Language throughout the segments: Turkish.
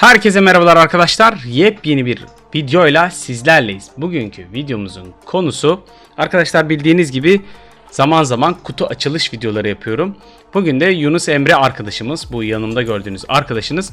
Herkese merhabalar arkadaşlar. Yepyeni bir videoyla sizlerleyiz. Bugünkü videomuzun konusu arkadaşlar bildiğiniz gibi zaman zaman kutu açılış videoları yapıyorum. Bugün de Yunus Emre arkadaşımız, bu yanımda gördüğünüz arkadaşınız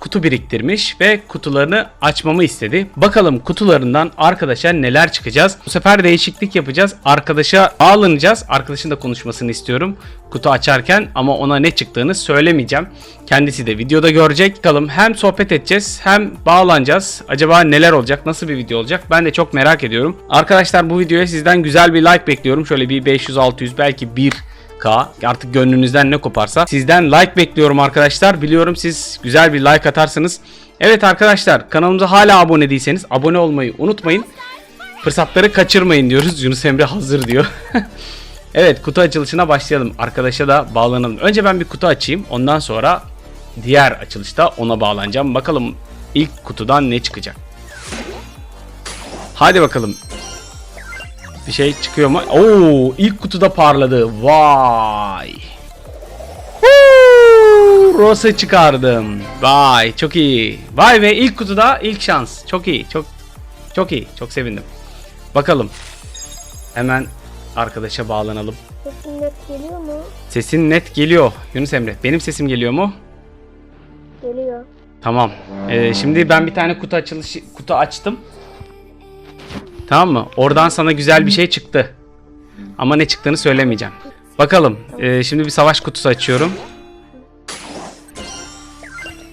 kutu biriktirmiş ve kutularını açmamı istedi. Bakalım kutularından arkadaşa neler çıkacağız. Bu sefer değişiklik yapacağız. Arkadaşa bağlanacağız. Arkadaşın da konuşmasını istiyorum kutu açarken ama ona ne çıktığını söylemeyeceğim. Kendisi de videoda görecek. Bakalım hem sohbet edeceğiz hem bağlanacağız. Acaba neler olacak? Nasıl bir video olacak? Ben de çok merak ediyorum. Arkadaşlar bu videoya sizden güzel bir like bekliyorum. Şöyle bir 500-600 belki 1 K artık gönlünüzden ne koparsa sizden like bekliyorum arkadaşlar. Biliyorum siz güzel bir like atarsınız. Evet arkadaşlar kanalımıza hala abone değilseniz abone olmayı unutmayın. Fırsatları kaçırmayın diyoruz. Yunus Emre hazır diyor. evet kutu açılışına başlayalım. Arkadaşa da bağlanalım. Önce ben bir kutu açayım. Ondan sonra diğer açılışta ona bağlanacağım. Bakalım ilk kutudan ne çıkacak. Hadi bakalım. Bir şey çıkıyor mu? Oo, ilk kutuda parladı. Vay. Huu, Rosa çıkardım. Vay, çok iyi. Vay be ilk kutuda ilk şans. Çok iyi. Çok çok iyi. Çok sevindim. Bakalım. Hemen arkadaşa bağlanalım. Sesin net geliyor mu? Sesin net geliyor Yunus Emre. Benim sesim geliyor mu? Geliyor. Tamam. Ee, şimdi ben bir tane kutu açılışı kutu açtım. Tamam mı? Oradan sana güzel bir şey çıktı. Ama ne çıktığını söylemeyeceğim. Bakalım. Ee, şimdi bir savaş kutusu açıyorum.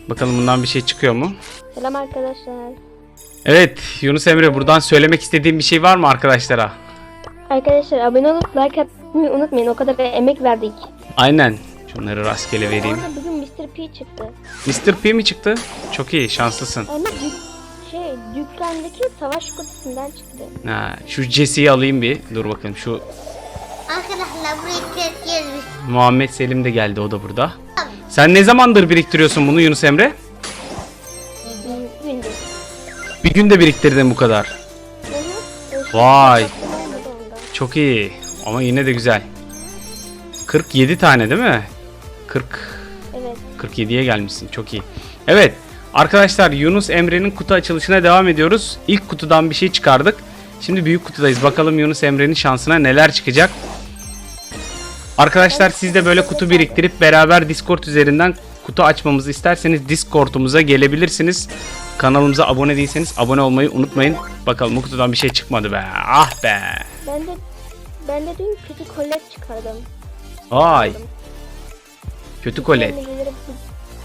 Bakalım bundan bir şey çıkıyor mu? Selam arkadaşlar. Evet Yunus Emre buradan söylemek istediğim bir şey var mı arkadaşlara? Arkadaşlar abone olup like atmayı unutmayın. O kadar emek verdik. Aynen. Şunları rastgele vereyim. Bugün Mr. P çıktı. Mr. P mi çıktı? Çok iyi şanslısın. Ama dük şey dükkandaki savaş kutusundan çıktı. Ha, şu Jesse'yi alayım bir. Dur bakalım şu Arkadaşlar buraya kesiyoruz. Muhammed Selim de geldi o da burada. Sen ne zamandır biriktiriyorsun bunu Yunus Emre? Bir gündür. Bir günde biriktirdin bu kadar. Vay. Çok iyi. Ama yine de güzel. 47 tane değil mi? 40 Evet. 47'ye gelmişsin. Çok iyi. Evet. Arkadaşlar Yunus Emre'nin kutu açılışına devam ediyoruz. İlk kutudan bir şey çıkardık. Şimdi büyük kutudayız. Bakalım Yunus Emre'nin şansına neler çıkacak. Arkadaşlar siz de böyle kutu biriktirip beraber Discord üzerinden kutu açmamızı isterseniz Discord'umuza gelebilirsiniz. Kanalımıza abone değilseniz abone olmayı unutmayın. Bakalım bu kutudan bir şey çıkmadı be. Ah be. Ben de ben de dün kötü kolet çıkardım. Vay. Kötü kolet.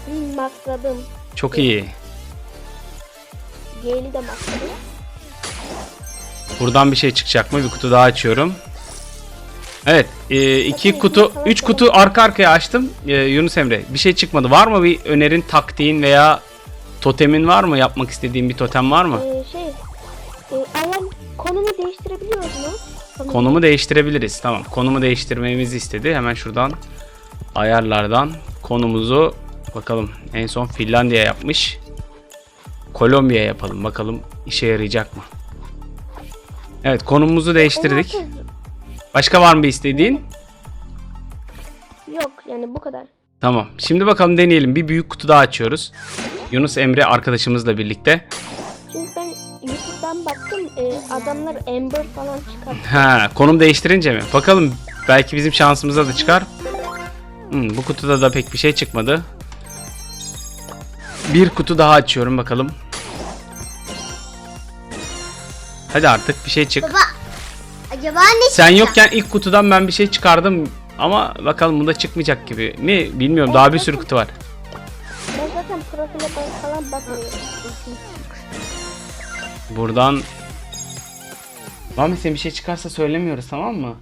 Ben Çok iyi. Gale'i de makladım. Buradan bir şey çıkacak mı? Bir kutu daha açıyorum. Evet, e, iki kutu, üç kutu arka arkaya açtım. E, Yunus Emre, bir şey çıkmadı. Var mı bir önerin, taktiğin veya totemin var mı? Yapmak istediğin bir totem var mı? Ee, şey e, alan konumu değiştirebiliyoruz mu? Konumu değiştirebiliriz. Tamam, konumu değiştirmemizi istedi. Hemen şuradan ayarlardan konumuzu bakalım. En son Finlandiya yapmış. Kolombiya yapalım. Bakalım işe yarayacak mı? Evet, konumumuzu değiştirdik. Başka var mı bir istediğin? Yok yani bu kadar. Tamam. Şimdi bakalım deneyelim. Bir büyük kutu daha açıyoruz. Yunus Emre arkadaşımızla birlikte. Çünkü ben YouTube'dan baktım e, adamlar Ember falan çıkar. Ha, konum değiştirince mi? Bakalım belki bizim şansımıza da çıkar. Hmm, bu kutuda da pek bir şey çıkmadı. Bir kutu daha açıyorum bakalım. Hadi artık bir şey çık. Baba acaba ne Sen çıkacak? yokken ilk kutudan ben bir şey çıkardım ama bakalım bunda çıkmayacak gibi mi bilmiyorum. Daha bir sürü kutu var. Ben zaten profile falan bakmıyorum. Buradan Mami sen bir şey çıkarsa söylemiyoruz tamam mı?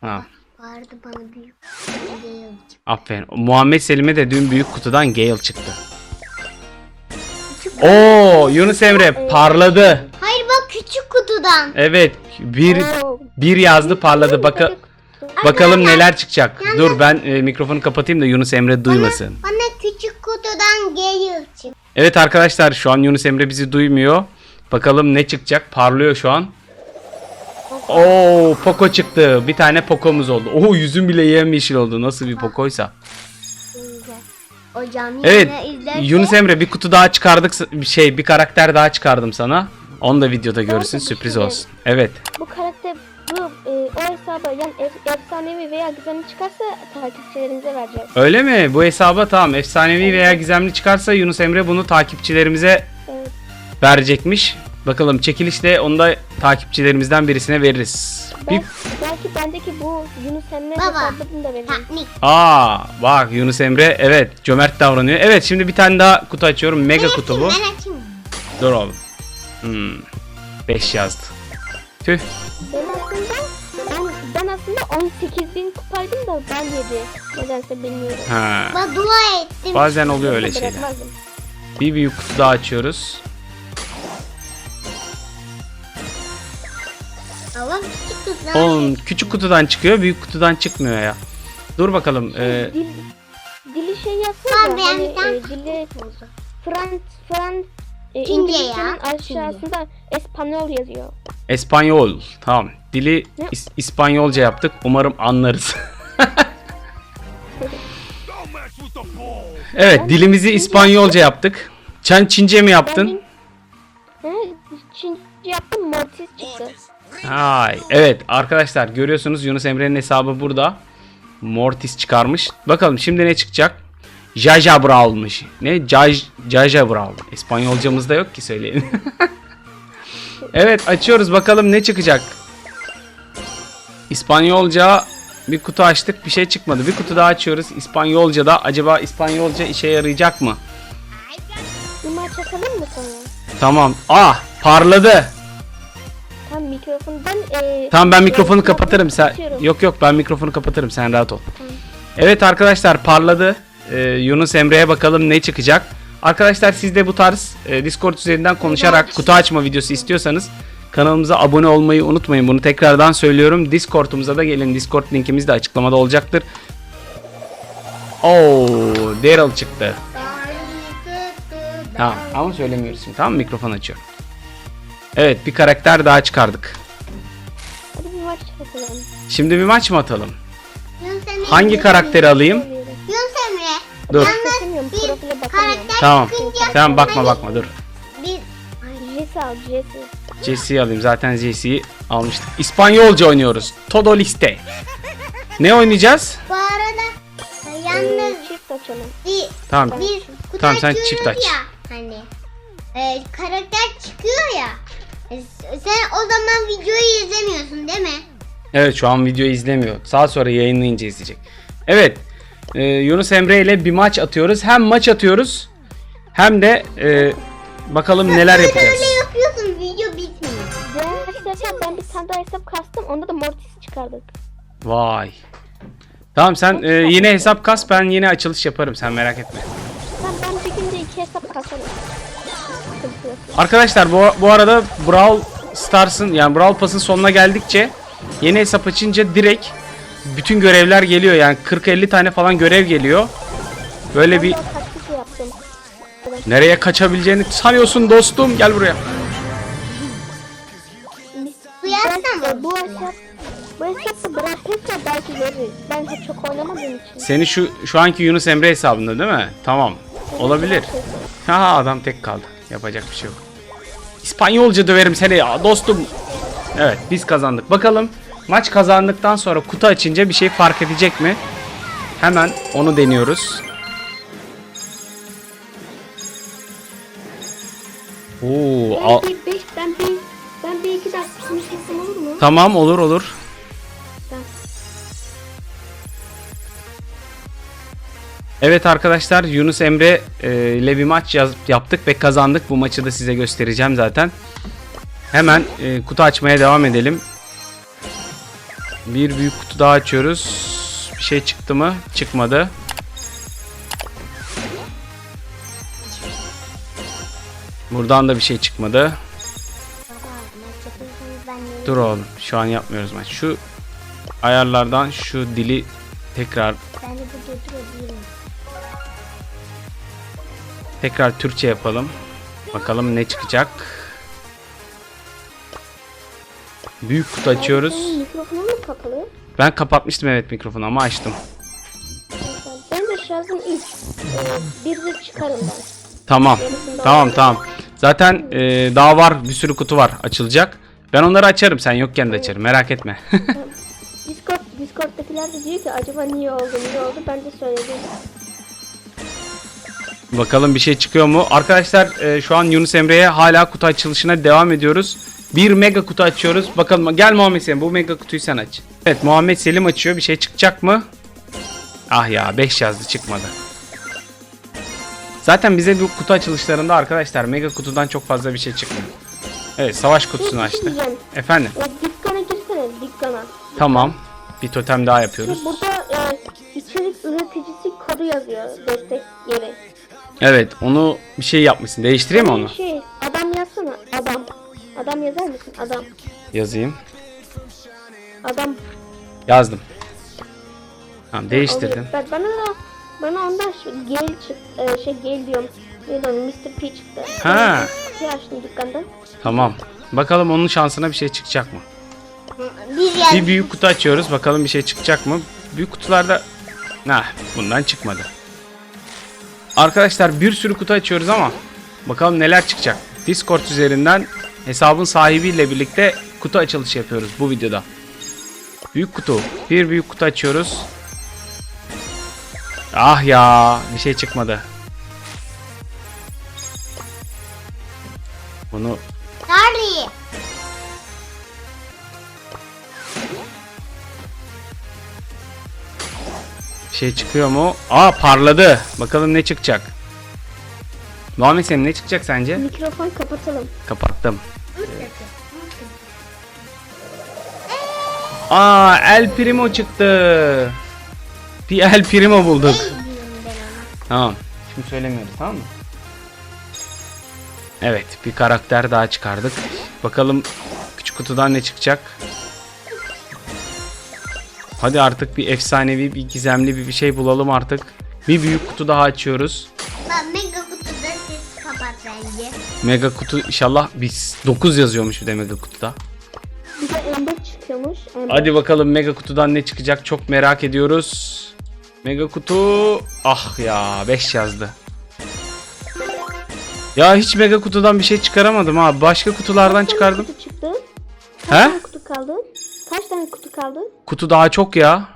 Ha, Vardı bana büyük şey aferin. Muhammed Selim'e de dün büyük kutudan Gale çıktı. Oo, Yunus Emre parladı. Hayır bak küçük kutudan. Evet, bir bir yazdı parladı. Baka bakalım neler çıkacak. Dur ben e, mikrofonu kapatayım da Yunus Emre duymasın. Bana küçük kutudan geliyor çık. Evet arkadaşlar şu an Yunus Emre bizi duymuyor. Bakalım ne çıkacak? Parlıyor şu an. Oo Poco çıktı. Bir tane Poco'muz oldu. Oo yüzüm bile yemyeşil oldu. Nasıl bir Poco'ysa. Hocam Evet izlerse Yunus Emre bir kutu daha çıkardık bir şey bir karakter daha çıkardım sana. Onu da videoda görürsün sürpriz olsun. Evet. Bu karakter bu e, o hesaba yani ef- efsanevi veya gizemli çıkarsa takipçilerimize vereceğiz. Öyle mi? Bu hesaba tamam efsanevi veya gizemli çıkarsa Yunus Emre bunu takipçilerimize Evet. verecekmiş. Bakalım çekilişte onu da takipçilerimizden birisine veririz. Bir... Ben, belki bendeki bu Yunus Emre Baba. hesabını da veririm. Taknik. Aa bak Yunus Emre evet cömert davranıyor. Evet şimdi bir tane daha kutu açıyorum. Mega kutu bu. Ben açayım. Dur oğlum. Hmm. 5 yazdı. Tüh. Ben aslında ben, ben aslında 18 bin kupaydım da ben yedi. Nedense bilmiyorum. Ha. Ben dua ettim. Bazen oluyor öyle şeyler. Bırakmazdım. Bir büyük kutu daha açıyoruz. Oğlum küçük kutudan çıkıyor, büyük kutudan çıkmıyor ya. Dur bakalım. ee, Dil, dili şey yapsana Tamam, hani tane- e, dili Frans Frans e, Çince ya, İngilizcenin aşağısında Espanyol yazıyor. Espanyol. Tamam. Dili Ne? İs- İspanyolca yaptık. Umarım anlarız. evet, dilimizi İspanyolca yaptık. Sen Çince mi yaptın? Çince yaptım Mortis çıktı. Hay. Evet arkadaşlar görüyorsunuz Yunus Emre'nin hesabı burada. Mortis çıkarmış. Bakalım şimdi ne çıkacak? Jaja Brawl'mış. Ne? Jaj, Jaja Brawl. İspanyolcamızda yok ki söyleyin. evet açıyoruz bakalım ne çıkacak. İspanyolca bir kutu açtık bir şey çıkmadı. Bir kutu daha açıyoruz. İspanyolca'da acaba İspanyolca işe yarayacak mı? Bir maç atalım mı sonra? Tamam. Ah parladı. Tam mikrofondan e, Tamam ben mikrofonu mikrofonu kapatırım sen. kapatıyorum. Yok yok ben mikrofonu kapatırım sen rahat ol. Evet arkadaşlar parladı. Ee, Yunus Emre'ye bakalım ne çıkacak. Arkadaşlar siz de bu tarz e, Discord üzerinden konuşarak kutu açma videosu istiyorsanız kanalımıza abone olmayı unutmayın. Bunu tekrardan söylüyorum. Discord'umuza da gelin. Discord linkimiz de açıklamada olacaktır. Oo, Daryl çıktı. Tamam ama söylemiyoruz şimdi. Tamam mikrofon açıyorum. Evet bir karakter daha çıkardık. Hadi bir maç atalım. Şimdi bir maç mı atalım? Yunus Emre. Hangi karakteri alayım? Yunus Emre. Dur. Bir karakter Tamam. çıkınca Tamam bakma bakma dur. Bir Jesse al Jesse. Jesse'yi alayım. Zaten Jesse'yi almıştık. İspanyolca oynuyoruz. Todo liste. Ne oynayacağız? bu arada e, yalnız Ee, çift açalım. bir Tamam. kutu Tamam, sen açıyoruz çift aç. ya hani e, karakter çıkıyor ya sen o zaman videoyu izlemiyorsun değil mi? Evet şu an videoyu izlemiyor. Daha sonra yayınlayınca izleyecek. Evet. e, Yunus Emre ile bir maç atıyoruz. Hem maç atıyoruz hem de e, bakalım neler yapacağız. Öyle yapıyorsun video bitmiyor. Sefer ben bir tane daha hesap kastım. Onda da Mortis çıkardık. Vay. Tamam sen e, yine hesap kas ben yine açılış yaparım sen merak etme. Ben, ben bir günde iki hesap kasarım. Arkadaşlar bu, bu arada Brawl Stars'ın yani Brawl Pass'ın sonuna geldikçe yeni hesap açınca direkt bütün görevler geliyor yani 40-50 tane falan görev geliyor. Böyle bir nereye kaçabileceğini sanıyorsun dostum gel buraya. Duyarsam Ben, bu hesap bu hesapta bırakırsa belki veririz. Ben hiç çok oynamadığım için. Seni şu şu anki Yunus Emre hesabında değil mi? Tamam. Olabilir. Ha adam tek kaldı. Yapacak bir şey yok. İspanyolca döverim seni ya dostum. Evet biz kazandık. Bakalım maç kazandıktan sonra kutu açınca bir şey fark edecek mi? Hemen onu deniyoruz. Oo, Ben bir ben bir, ben bir iki dakika konuşmasam olur mu? tamam olur olur. Evet arkadaşlar Yunus Emre e, ile bir maç yaptık ve kazandık. Bu maçı da size göstereceğim zaten. Hemen e, kutu açmaya devam edelim. Bir büyük kutu daha açıyoruz. Bir şey çıktı mı? Çıkmadı. Buradan da bir şey çıkmadı. Dur oğlum şu an yapmıyoruz maç. Şu ayarlardan şu dili tekrar ben de bu. Tekrar Türkçe yapalım. Bakalım ne çıkacak. Büyük kutu açıyoruz. Senin mikrofonun mu kapalı? Ben kapatmıştım evet mikrofonu ama açtım. Ben de 5 yazdım 3. Bir de çıkarım ben. Tamam. Tamam tamam. Zaten e, daha var bir sürü kutu var açılacak. Ben onları açarım sen yokken de açarım merak etme. Discord, Discord'dakiler de diyor ki acaba niye oldu niye oldu ben de söyledim. Bakalım bir şey çıkıyor mu? Arkadaşlar e, şu an Yunus Emre'ye hala kutu açılışına devam ediyoruz. Bir mega kutu açıyoruz. Bakalım gel Muhammed Selim bu mega kutuyu sen aç. Evet Muhammed Selim açıyor. Bir şey çıkacak mı? Ah ya 5 yazdı çıkmadı. Zaten bize bu kutu açılışlarında arkadaşlar mega kutudan çok fazla bir şey çıkmıyor. Evet savaş kutusunu şey açtı. Efendim E, Dikkan'a girsene Dikkan'a. tamam. Bir totem daha yapıyoruz. Burada e, içerik üreticisi kodu yazıyor destek yeri. Evet onu bir şey yapmışsın. Değiştireyim mi onu? Şey adam yazsana adam. Adam yazar mısın adam? Yazayım. Adam. Yazdım. Tamam değiştirdim. Ben, bana da bana ondan şu gel çık e, şey gel diyorum. Ne diyorum Mr. P çıktı. Ha. Şey açtım dükkanda. Tamam. Bakalım onun şansına bir şey çıkacak mı? Bir yaz. Bir büyük kutu açıyoruz. Bakalım bir şey çıkacak mı? Büyük kutularda... Nah bundan çıkmadı. Arkadaşlar bir sürü kutu açıyoruz ama bakalım neler çıkacak. Discord üzerinden hesabın sahibiyle birlikte kutu açılışı yapıyoruz bu videoda. Büyük kutu. Bir büyük kutu açıyoruz. Ah ya bir şey çıkmadı. Bunu şey çıkıyor mu? Aa parladı. Bakalım ne çıkacak. Muhammed Selim ne çıkacak sence? Mikrofon kapatalım. Kapattım. Aa El Primo çıktı. Bir El Primo bulduk. Tamam. Şimdi söylemiyoruz tamam mı? Evet bir karakter daha çıkardık. Bakalım küçük kutudan ne çıkacak? Hadi artık bir efsanevi, bir gizemli bir bir şey bulalım artık. Bir büyük kutu daha açıyoruz. Bak mega kutuda ses kapat bence. Mega kutu inşallah biz 9 yazıyormuş bir de mega kutuda. Bir de Ember çıkıyormuş. Ember. Hadi bakalım mega kutudan ne çıkacak çok merak ediyoruz. Mega kutu ah ya 5 yazdı. Ya hiç mega kutudan bir şey çıkaramadım ha. Başka kutulardan çıkardım. Kutu çıktı. Kaç He? kutu kaldı? Kaç tane kutu kaldı? Kutu daha çok ya.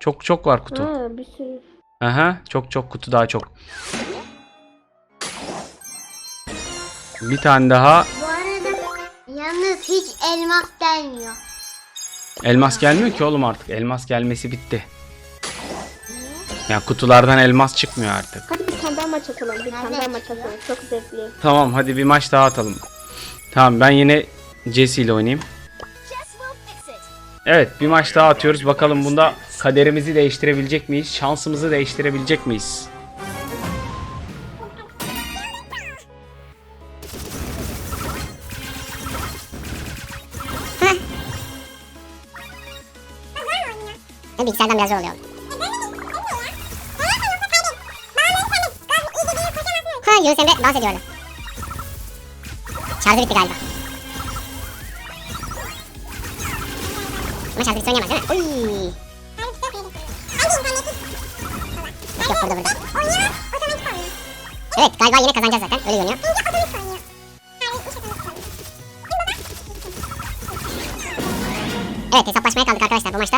Çok çok var kutu. Ha bir sürü. Aha çok çok kutu daha çok. Bir tane daha Bu arada yalnız hiç elmas gelmiyor. elmas gelmiyor ki oğlum artık. Elmas gelmesi bitti. Ya kutulardan elmas çıkmıyor artık. Hadi bir tane daha maç atalım. Bir tane daha maç atalım. Çok zevkli. Tamam hadi bir maç daha atalım. Tamam ben yine Jesse ile oynayayım. Evet bir maç daha atıyoruz. Bakalım bunda kaderimizi değiştirebilecek miyiz? Şansımızı değiştirebilecek miyiz? Bilgisayardan biraz zor oluyor. Ha Yunus Emre dans ediyor orada. Şarjı bitti galiba. Ama şarjı bitti oynayamaz değil mi? Uy. Yok burada burada. Evet galiba yine kazanacağız zaten öyle görünüyor. Evet hesaplaşmaya kaldık arkadaşlar bu maçta.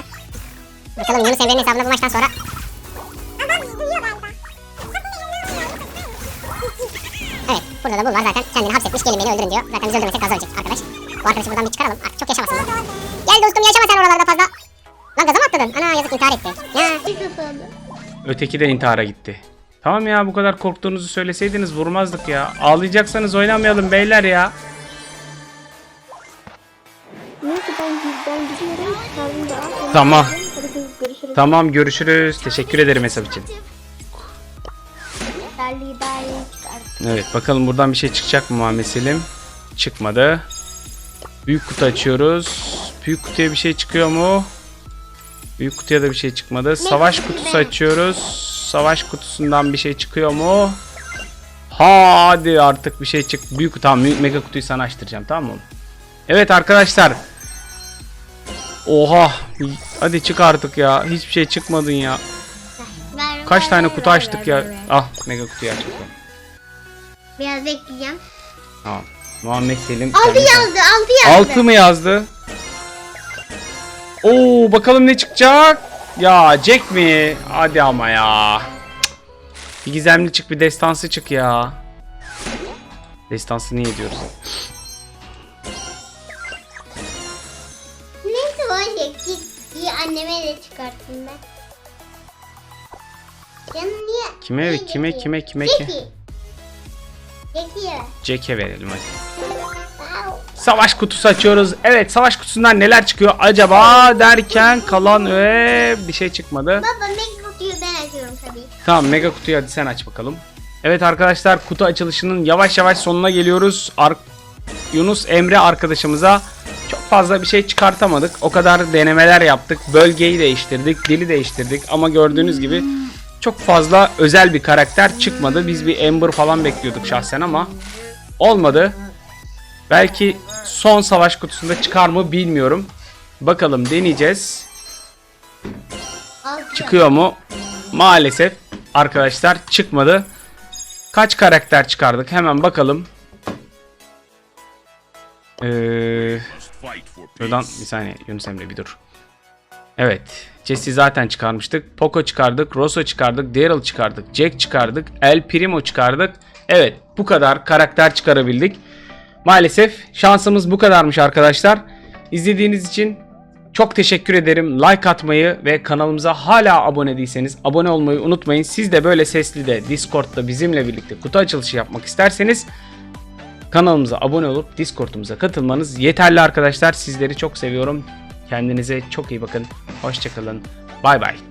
Öteki de intihara gitti. Tamam ya bu kadar korktuğunuzu söyleseydiniz vurmazdık ya. Ağlayacaksanız oynamayalım beyler ya. Neyse ben, ben gidiyorum. Çıkardım daha. Tamam. Görüşürüz. Tamam görüşürüz. Teşekkür ederim hesap için. Evet bakalım buradan bir şey çıkacak mı Muhammed Selim? Çıkmadı. Büyük kutu açıyoruz. Büyük kutuya bir şey çıkıyor mu? Büyük kutuya da bir şey çıkmadı. Savaş kutusu açıyoruz. Savaş kutusundan bir şey çıkıyor mu? Hadi artık bir şey çık. Büyük tamam me- mega kutuyu sana açtıracağım tamam mı? Evet arkadaşlar. Oha. Hadi çık artık ya. Hiçbir şey çıkmadın ya. Kaç tane kutu açtık ya. Ah mega kutuyu açtık. Biraz bekleyeceğim. Tamam. Muhammed Selim. 6 kendi- yazdı 6 yazdı. 6 mı yazdı? Oo bakalım ne çıkacak? Ya Jack mi? Hadi ama ya. Cık. Bir gizemli çık bir destansı çık ya. Destansı niye diyoruz? Neyse o iyi anneme de çıkarttım ben. Canım niye? Kime niye kime Jack'i? kime kime ki? Jack'i. Jack'iye ver. Jack'e verelim hadi. Savaş kutusu açıyoruz. Evet savaş kutusundan neler çıkıyor acaba derken kalan ve bir şey çıkmadı. Baba mega kutuyu ben açıyorum tabii. Tamam mega kutuyu hadi sen aç bakalım. Evet arkadaşlar kutu açılışının yavaş yavaş sonuna geliyoruz. Ar- Yunus Emre arkadaşımıza çok fazla bir şey çıkartamadık. O kadar denemeler yaptık. Bölgeyi değiştirdik, dili değiştirdik ama gördüğünüz gibi çok fazla özel bir karakter çıkmadı. Biz bir Ember falan bekliyorduk şahsen ama olmadı. Belki son savaş kutusunda çıkar mı bilmiyorum. Bakalım deneyeceğiz. Çıkıyor mu? Maalesef arkadaşlar çıkmadı. Kaç karakter çıkardık? Hemen bakalım. Ee, şuradan bir saniye Yunus Emre bir dur. Evet. Jesse zaten çıkarmıştık. Poco çıkardık. Rosso çıkardık. Daryl çıkardık. Jack çıkardık. El Primo çıkardık. Evet bu kadar karakter çıkarabildik. Maalesef şansımız bu kadarmış arkadaşlar. İzlediğiniz için çok teşekkür ederim. Like atmayı ve kanalımıza hala abone değilseniz abone olmayı unutmayın. Siz de böyle sesli de Discord'da bizimle birlikte kutu açılışı yapmak isterseniz kanalımıza abone olup Discord'umuza katılmanız yeterli arkadaşlar. Sizleri çok seviyorum. Kendinize çok iyi bakın. Hoşçakalın. Bay bay.